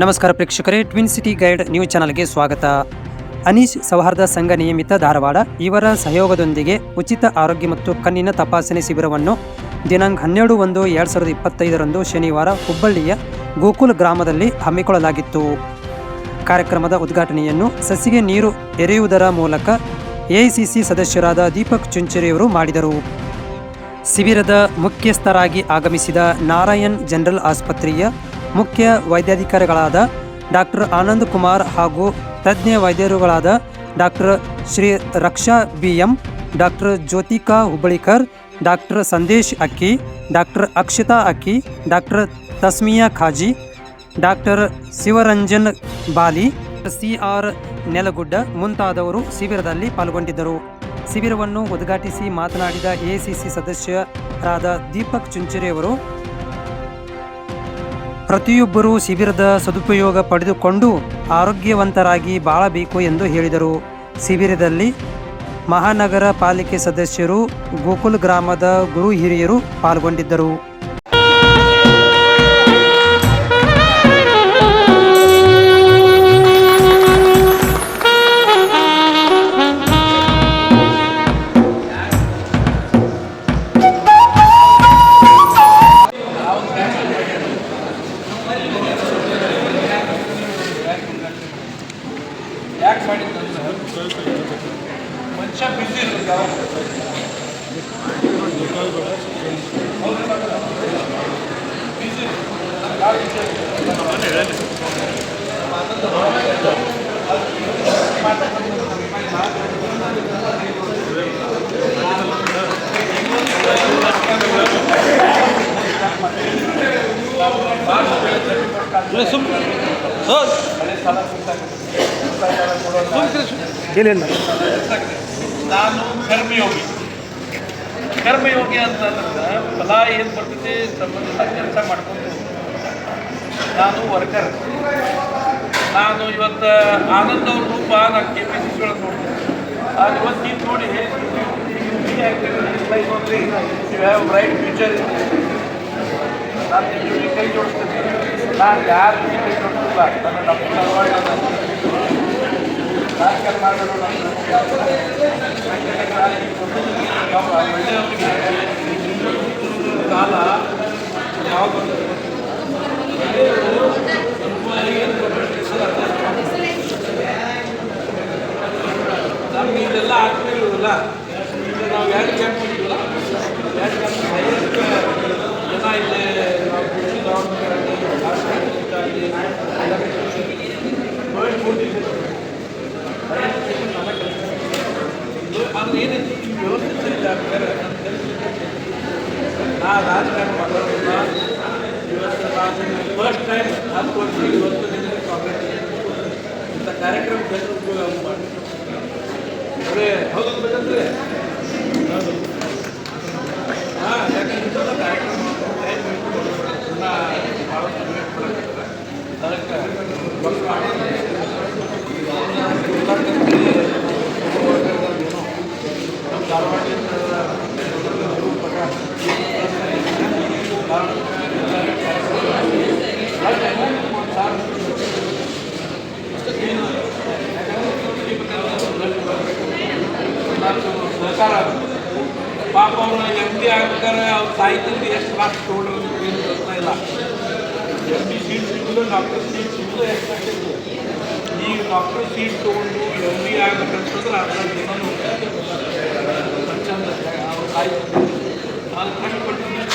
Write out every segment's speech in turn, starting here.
ನಮಸ್ಕಾರ ಪ್ರೇಕ್ಷಕರೇ twin city guide news ಚಾನಲ್ಗೆ ಸ್ವಾಗತ. ಅನೀಶ್ ಸೌಹಾರ್ದ ಸಂಘ ನಿಯಮಿತ ಧಾರವಾಡ, ಇವರ ಸಹಯೋಗದೊಂದಿಗೆ ಉಚಿತ ಆರೋಗ್ಯ ಮತ್ತು ಕಣ್ಣಿನ ತಪಾಸಣೆ ಶಿಬಿರವನ್ನು ದಿನಾಂಕ ಹನ್ನೆರಡು ಒಂದು ಎರಡು ಸಾವಿರದ ಇಪ್ಪತ್ತೈದರಂದು ಶನಿವಾರ ಹುಬ್ಬಳ್ಳಿಯ ಗೋಕುಲ್ ಗ್ರಾಮದಲ್ಲಿ ಹಮ್ಮಿಕೊಳ್ಳಲಾಗಿತ್ತು. ಕಾರ್ಯಕ್ರಮದ ಉದ್ಘಾಟನೆಯನ್ನು ಸಸಿಗೆ ನೀರು ಎರೆಯುವುದರ ಮೂಲಕ ಎಐಸಿಸಿ ಸದಸ್ಯರಾದ ದೀಪಕ್ ಚುಂಚರಿಯವರು ಮಾಡಿದರು. ಶಿಬಿರದ ಮುಖ್ಯಸ್ಥರಾಗಿ ಆಗಮಿಸಿದ ನಾರಾಯಣ್, ಜನರಲ್ ಆಸ್ಪತ್ರೆಯ ಮುಖ್ಯ ವೈದ್ಯಾಧಿಕಾರಿಗಳಾದ ಡಾಕ್ಟರ್ ಆನಂದ್ ಕುಮಾರ್ ಹಾಗೂ ತಜ್ಞ ವೈದ್ಯರುಗಳಾದ doctor Shri Raksha B M doctor Jyotika Hubbalikar doctor Sandesh Akki, doctor Akshata Akki, doctor Tasmiya Khazi, doctor Shivaranjan Bali C R Nelagudda ಮುಂತಾದವರು ಶಿಬಿರದಲ್ಲಿ ಪಾಲ್ಗೊಂಡಿದ್ದರು. ಶಿಬಿರವನ್ನು ಉದ್ಘಾಟಿಸಿ ಮಾತನಾಡಿದ ಎಸಿಸಿ ಸದಸ್ಯರಾದ ದೀಪಕ್ ಚುಂಚುರಿಯವರು ಪ್ರತಿಯೊಬ್ಬರೂ ಶಿಬಿರದ ಸದುಪಯೋಗ ಪಡೆದುಕೊಂಡು ಆರೋಗ್ಯವಂತರಾಗಿ ಬಾಳಬೇಕು ಎಂದು ಹೇಳಿದರು. ಶಿಬಿರದಲ್ಲಿ ಮಹಾನಗರ ಪಾಲಿಕೆ ಸದಸ್ಯರು, ಗೋಕುಲ್ ಗ್ರಾಮದ ಗುರು ಹಿರಿಯರು ಪಾಲ್ಗೊಂಡಿದ್ದರು. ನಾನು ಕರ್ಮಯೋಗಿ. ಕರ್ಮಯೋಗಿ ಅಂತಂದ್ರೆ ಫಲ ಏನು ಬರ್ತೈತಿ ಸಂಬಂಧ ಕೆಲಸ ಮಾಡ್ಕೊಂಡು ನಾನು ವರ್ಕರ್. ನಾನು ಇವತ್ತು ಆನಂದ್ ಅವ್ರ ರೂಪ ನಾನು ಕೆ ಪಿ ಸಿ ಸಿ ಒಳಗೆ ನೋಡ್ತೀನಿ ಅದು ಇವತ್ತು ನೀವು ನೋಡಿ ಹ್ಯಾವ್ ಬ್ರೈಟ್ ಫ್ಯೂಚರ್ ನಾನು ನಿಮಗೆ ಕೈ ಜೋಡಿಸ್ತೀನಿ. ನಾನು ಯಾರು ಕೈ ಜೋಡಿಸಿಲ್ಲ. ನನ್ನ ಮಾಡೋದು ಕಾಲ ಯಾವಾಗ ನಮ್ಗೆ ಇದೆಲ್ಲ ಆಗ್ತಿರೋದಿಲ್ಲ ಈಗ ನಾವು ಯಾರು ಕ್ಯಾಂಪ್ ಮಾಡಿದ್ವಲ್ಲ ಯಾರು ಕ್ಯಾಂಪ್ ನಾವು ಜನ ಇಲ್ಲಿ ನಾವು ನಾ ರಾಜಕಾರಣ ಮಾಡೋದಿಲ್ಲ ಇವತ್ತು ಫಸ್ಟ್ ಟೈಮ್ ವರ್ಷ ಇವತ್ತು ನಿಮಗೆ ಕಾಂಗ್ರೆಸ್ ಇಂಥ ಕಾರ್ಯಕ್ರಮ ಜನರು ಉಪಯೋಗ ಮಾಡಿ ಅವರೇ ಹೌದು ಬೇಕಂದ್ರೆ ಹಾಂ ಯಾಕಂದ್ರೆ ಇಂಥದ್ದು ಕಾರ್ಯಕ್ರಮ ಮಾಡಕ್ಕೆ ಅದಕ್ಕೆ ಸರ್ಕಾರ ಪಾಪ ಅವ್ರನ್ನ ಎಮ್ ಡಿ ಆಗ್ಬೇಕಾದ್ರೆ ಅವ್ರ ಸಾಹಿತ್ಯದ ಎಷ್ಟು ಮಾರ್ಕ್ಸ್ ತೊಗೊಂಡ್ರು ಏನು ಗೊತ್ತಾ ಇಲ್ಲ ಎಮ್ ಡಿ ಸೀಟ್ ಸಿಗೋದು ಡಾಕ್ಟರ್ ಸೀಟ್ ಸಿಗೋದು ಎಷ್ಟು ಆಗ್ತೈತಿ ಈಗ ಡಾಕ್ಟರ್ ಸೀಟ್ ತೊಗೊಂಡು ಎಮ್ ಡಿ ಆಗ್ಬೇಕಂತಂದ್ರೆ ಅರ್ಧ ಜನನು ಚಂದ ಅವ್ರ ಸಾಹಿತ್ಯ ಅದು ಕಷ್ಟಪಟ್ಟು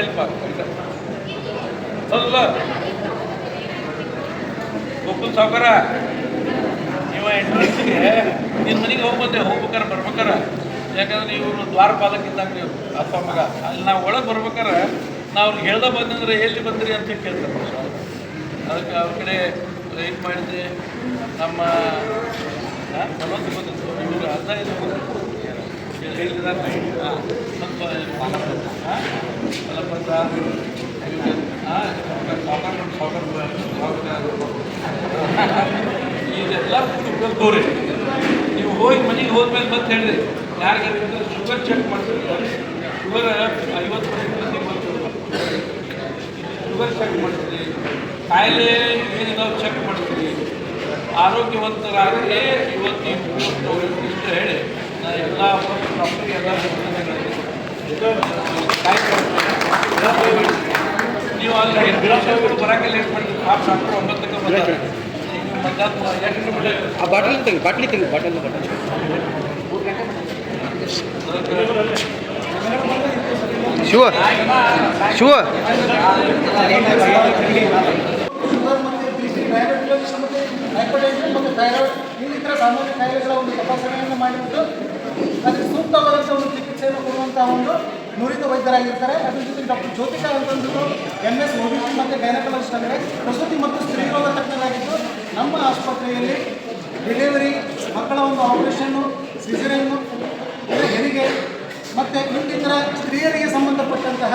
ಹೆಲ್ಪ್ ಆಗುತ್ತೆ ಹೌದಲ್ಲ ಗೋಕುಲ್ ಸಾವುಕಾರ, ನೀವು ಎಂಟ್ರೆನ್ಸ್ಗೆ ಮನೆಗೆ ಹೋಗ್ಬೋದೆ ಹೋಗ್ಬೇಕಾರ ಬರ್ಬೇಕಾರ. ಯಾಕಂದ್ರೆ ಇವರು ದ್ವಾರಪಾಲಕ ಇದ್ದಂಗೆ ನೀವು, ಅಪ್ಪ ಮಗ, ಅಲ್ಲಿ ನಾವು ಒಳಗೆ ಬರ್ಬೇಕಾರ, ನಾವು ಅವ್ರಿಗೆ ಹೇಳ್ದ ಬಂದಂದ್ರೆ ಎಲ್ಲಿ ಬಂದ್ರಿ ಅಂತ ಕೇಳ್ತಾರೆ ಅದಕ್ಕೆ ಅವ್ರ ಕಡೆ ಏನು ಮಾಡಿದ್ರಿ ನಮ್ಮ ಬಂದಿತ್ತು. ಇವರು ಅರ್ಧ ಇದು ಸ್ವಲ್ಪ ಆ, ಫಲಪತ್ರ ಇದೆಲ್ಲ ತೋರಿ ನೀವು ಹೋಗಿ ಮನೆಗೆ ಹೋದ್ಮೇಲೆ ಮತ್ತೆ ಹೇಳಿರಿ ಯಾರಿಗಾದ್ರೆ ಶುಗರ್ ಚೆಕ್ ಮಾಡ್ತೀರಿ ಶುಗರ್ ಐವತ್ತು ಶುಗರ್ ಚೆಕ್ ಮಾಡ್ತೀರಿ ಕಾಯಿಲೆ ಏನಿದಾವೆ ಚೆಕ್ ಮಾಡ್ತೀರಿ ಆರೋಗ್ಯವಂತರಾಗಿ ಇವತ್ತು ಇವತ್ತು ಇಷ್ಟು ಹೇಳಿ ನಾ ಎಲ್ಲ ಡಾಕ್ಟರ್ ಎಲ್ಲ ನೀವು ಅಲ್ಲಿ ಬಿಳಾಸಗಳು ಬರೋಕೆ ಲೇಟ್ ಮಾಡ್ತೀವಿ ಪಾಪ ಡಾಕ್ಟರ್ ಒಂಬತ್ತಕ್ಕೆ ಬರ್ತಾರೆ ನೀವು ಮಧ್ಯಾಹ್ನ ಎಷ್ಟು ಬಿಡಿ ಆ ಬಾಟಲ್ ತೆಗಿ ಬಾಟ್ಲಿ ತೆಗಿ bottle bottle Shiva Shiva sugar ಮತ್ತು ಬಿ ಪಿ ಡಯಾಬಿಟಿಸ್ ಮತ್ತು ಹೈಪರ್ಟೆನ್ಷನ್ ಮತ್ತು ಥೈರಾಯ್ಡ್ ಇನ್ನಿತರ ಸಾಮಾನ್ಯ ಕಾಯಿಲೆಗಳ ಒಂದು ತಪಾಸಣೆಯನ್ನು ಮಾಡಿಬಿಟ್ಟು ಅದಕ್ಕೆ ಸೂಕ್ತವಾದಂಥ ಒಂದು ಚಿಕಿತ್ಸೆಯನ್ನು ಕೊಡುವಂಥ ಒಂದು ನುರಿತ ವೈದ್ಯರಾಗಿರ್ತಾರೆ. ಅದ್ರ ಜೊತೆಗೆ ಡಾಕ್ಟರ್ ಜ್ಯೋತಿಕಾ ಅಂತಂದ್ಬಿಟ್ಟು ಎಂ ಎಸ್ ಒಬಿಸಿ ಮತ್ತು ಗೈನಕಾಲಜಿಸ್ಟ್ ಅಂದರೆ ಪ್ರಸೂತಿ ಮತ್ತು ಸ್ತ್ರೀ ರೋಗ ತಜ್ಞರಾಗಿದ್ದು ನಮ್ಮ ಆಸ್ಪತ್ರೆಯಲ್ಲಿ ಡೆಲಿವರಿ ಮಕ್ಕಳ ಒಂದು ಆಪರೇಷನ್ನು ಸಿಸರನ್ನು ಹೆರಿಗೆ ಮತ್ತು ಇನ್ನಿತರ ಸ್ತ್ರೀಯರಿಗೆ ಸಂಬಂಧಪಟ್ಟಂತಹ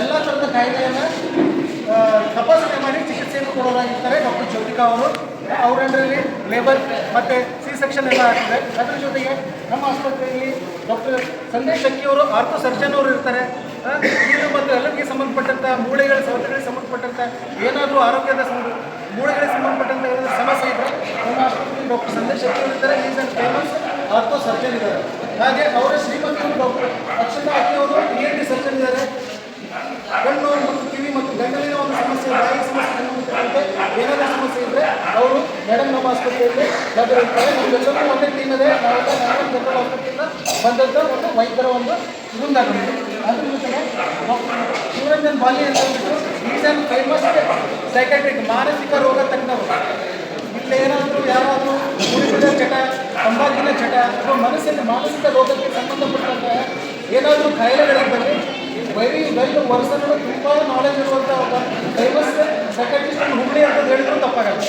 ಎಲ್ಲ ಥರದ ಕಾಯಿಲೆಯನ್ನು ತಪಾಸಣೆ ಮಾಡಿ ಚಿಕಿತ್ಸೆಯನ್ನು ಕೊಡೋರಾಗಿರ್ತಾರೆ ಡಾಕ್ಟರ್ ಜ್ಯೋತಿಕಾ ಅವರು. ಅವರಲ್ಲಿ ಲೇಬರ್ ಮತ್ತು ಸೆಕ್ಷನ್ ಎಲ್ಲ ಆಗ್ತದೆ. ಅದರ ಜೊತೆಗೆ ನಮ್ಮ ಆಸ್ಪತ್ರೆಯಲ್ಲಿ ಡಾಕ್ಟರ್ ಸಂದೇಶ್ ಅವರು ಆರ್ಥೋ ಸರ್ಜನ್ ಅವರು ಇರ್ತಾರೆ. ಕೀಲು ಮತ್ತು ಎಲ್ಲರಿಗೆ ಸಂಬಂಧಪಟ್ಟಂಥ ಮೂಳೆಗಳ ಸೌಲಭ್ಯಗಳಿಗೆ ಸಂಬಂಧಪಟ್ಟಂತ ಏನಾದರೂ ಆರೋಗ್ಯದ ಸಂಬಂಧ ಮೂಳೆಗಳಿಗೆ ಸಂಬಂಧಪಟ್ಟಂಥ ಏನಾದರೂ ಸಮಸ್ಯೆ ಇದೆ ನಮ್ಮ ಆಸ್ಪತ್ರೆಯಲ್ಲಿ ಡಾಕ್ಟರ್ ಸಂದೇಶ್ ಶಕ್ತಿ ಅವರು ಇರ್ತಾರೆ. Is and famous ortho surgeon ಇದ್ದಾರೆ. ಹಾಗೆ ಅವರ ಶ್ರೀಮಂತರು ಡಾಕ್ಟರ್ ಅಕ್ಷತಾ ಅಕ್ಕಿ ಅವರು ಎನ್ ಟಿ ಸರ್ಜನ್ ಇದ್ದಾರೆ ಕಣ್ಣು ಮತ್ತು ಕಿವಿ ಮತ್ತು ಗಂಟಲಿನ ಒಂದು ಸಮಸ್ಯೆ ಬಾಯಿ ಸಮಸ್ಯೆ ಸಂಬಂಧಿಸಿದಂತೆ ಏನಾದರೂ ಸಮಸ್ಯೆ ಇದ್ದರೆ ಅವರು ಮೇಡಮ್ ನಮ್ಮ ಆಸ್ಪತ್ರೆಯಲ್ಲಿ ಲಭ್ಯವಿರ್ತಾರೆ ನಮ್ಮೆಲ್ಲರೂ ಒಂದೇ ಟೀಮ್ ಇದೆ ನಾವೆಲ್ಲ ನಾರಾಯಣ ಜನರಲ್ ಆಸ್ಪತ್ರೆಯಿಂದ ಬಂದದ್ದು ಒಂದು ವೈದ್ಯರ ಒಂದು ಮುಂದಾಗಿದೆ ಅದ್ರ ಜೊತೆಗೆ ಡಾಕ್ಟರ್ ಶಿವರಂಜನ್ ಬಾಲಿ ಅಂತ ಹೇಳ್ಬಿಟ್ಟು ಈಸ್ ಆ್ಯಂಡ್ ಫೇಮಸ್ ಸೈಕಾಟ್ರಿಕ್ ಮಾನಸಿಕ ರೋಗ ತಜ್ಞರು ಇಲ್ಲಿ ಏನಾದರೂ ಯಾರಾದರೂ ಕುಡಿತದ ಚಟ ತಂಬಾಕಿನ ಚಟ ಅಥವಾ ಮನಸ್ಸಿನ ಮಾನಸಿಕ ರೋಗಕ್ಕೆ ಸಂಬಂಧಪಟ್ಟಂತ ಏನಾದರೂ ಕಾಯಿಲೆಗಳಿದ್ದಲ್ಲಿ ಬರೀ ವೆಲ್ ವರ್ಷಗಳು ತುಂಬ ನಾಲೆಜ್ ಇರುವಂಥ ಒಬ್ಬ ಫೇಮಸ್ ಸೆಕ್ರೆಟರಿಸ್ಟ್ ಹುಬ್ಳಿ ಅಂತ ಹೇಳಿದ್ರು ತಪ್ಪಾಗಲ್ಲ.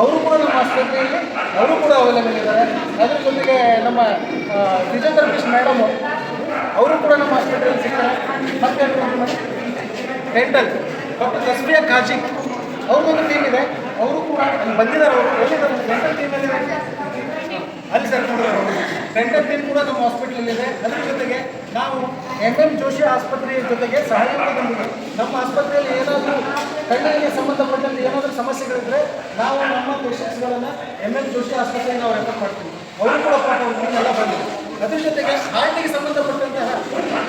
ಅವರು ಕೂಡ ನಮ್ಮ ಆಸ್ಪತ್ರೆಯಲ್ಲಿ ಅವರು ಕೂಡ ಅವೈಲೇಬಲ್ ಇದ್ದಾರೆ. ಅದ್ರ ಜೊತೆಗೆ ನಮ್ಮ ಫಿಸಿಯೋಥೆರಪಿಸ್ಟ್ ಮೇಡಮು ಅವರು. ಕೂಡ ನಮ್ಮ ಆಸ್ಪತ್ರೆಯಲ್ಲಿ ಸಿಗ್ತಾರೆ. ಮತ್ತೆ ಡೆಂಟಲ್ ಡಾಕ್ಟರ್ ತಸ್ಬಿಯಾ ಕಾಜಿ ಅವ್ರದ್ದೊಂದು ಟೀಮ್ ಇದೆ. ಅವರು ಕೂಡ ಅಲ್ಲಿ ಬಂದಿದ್ದಾರೆ. ಅವರು ಎಲ್ಲಿದ್ದಾರೆ? ಡೆಂಟಲ್ ಟೀಮಲ್ಲಿ ಅಲ್ಲಿ ಸರ್ ಡೆಂಟಲ್ ಟೀಮ್ ಕೂಡ ನಮ್ಮ ಹಾಸ್ಪಿಟ್ಲಲ್ಲಿದೆ ಅದ್ರ ಜೊತೆಗೆ ನಾವು ಎಂ ಎಂ ಜೋಶಿ ಆಸ್ಪತ್ರೆಯ ಜೊತೆಗೆ ಸಹಯೋಗದೊಂದಿಗೆ ನಮ್ಮ ಆಸ್ಪತ್ರೆಯಲ್ಲಿ ಏನಾದರೂ ಕಣ್ಣಿಗೆ ಸಂಬಂಧಪಟ್ಟಂತೆ ಏನಾದರೂ ಸಮಸ್ಯೆಗಳಿದ್ರೆ ನಾವು ನಮ್ಮ ಪೇಷಂಟ್ಸ್ಗಳನ್ನು ಎಂ ಎಲ್ ಜೋಶಿ ಆಸ್ಪತ್ರೆಗೆ ನಾವು ರೆಫರ್ ಮಾಡ್ತೀವಿ. ಅವರು ಕೂಡ ಎಲ್ಲ ಬಂದಿದೆ ಅದ್ರ ಜೊತೆಗೆ ಹಾರ್ಟಿಗೆ ಸಂಬಂಧಪಟ್ಟಂತಹ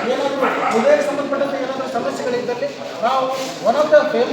ಏನಾದರೂ ಹೃದಯಕ್ಕೆ ಸಂಬಂಧಪಟ್ಟಂತೆ ಏನಾದರೂ ಸಮಸ್ಯೆಗಳಿದ್ದಲ್ಲಿ ನಾವು ಒನ್ ಆಫ್ ದ ಫೇಮಸ್